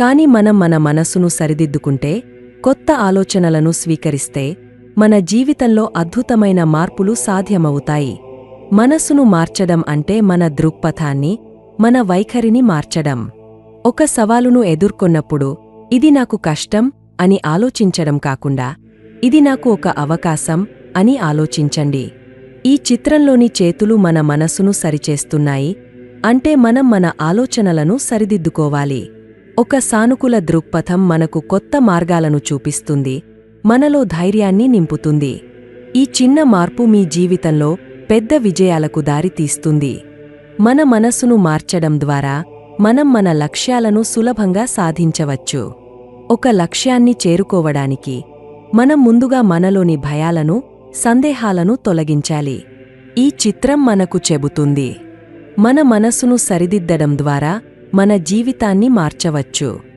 కాని మనం మన మనసును సరిదిద్దుకుంటే కొత్త ఆలోచనలను స్వీకరిస్తే మన జీవితంలో అద్భుతమైన మార్పులు సాధ్యమవుతాయి. మనసును మార్చడం అంటే మన దృక్పథాన్ని మన వైఖరిని మార్చడం. ఒక సవాలును ఎదుర్కొన్నప్పుడు ఇది నాకు కష్టం అని ఆలోచించడం కాకుండా ఇది నాకు ఒక అవకాశం అని ఆలోచించండి. ఈ చిత్రంలోని చేతులు మన మనసును సరిచేస్తున్నాయి అంటే మనం మన ఆలోచనలను సరిదిద్దుకోవాలి. ఒక సానుకూల దృక్పథం మనకు కొత్త మార్గాలను చూపిస్తుంది మనలో ధైర్యాన్ని నింపుతుంది. ఈ చిన్న మార్పు మీ జీవితంలో పెద్ద విజయాలకు దారితీస్తుంది. మన మనసును మార్చడం ద్వారా మనం మన లక్ష్యాలను సులభంగా సాధించవచ్చు. ఒక లక్ష్యాన్ని చేరుకోవడానికి మనం ముందుగా మనలోని భయాలను సందేహాలను తొలగించాలి. ఈ చిత్రం మనకు చెబుతుంది మన మనసును సరిదిద్దడం ద్వారా మన జీవితాన్ని మార్చవచ్చు.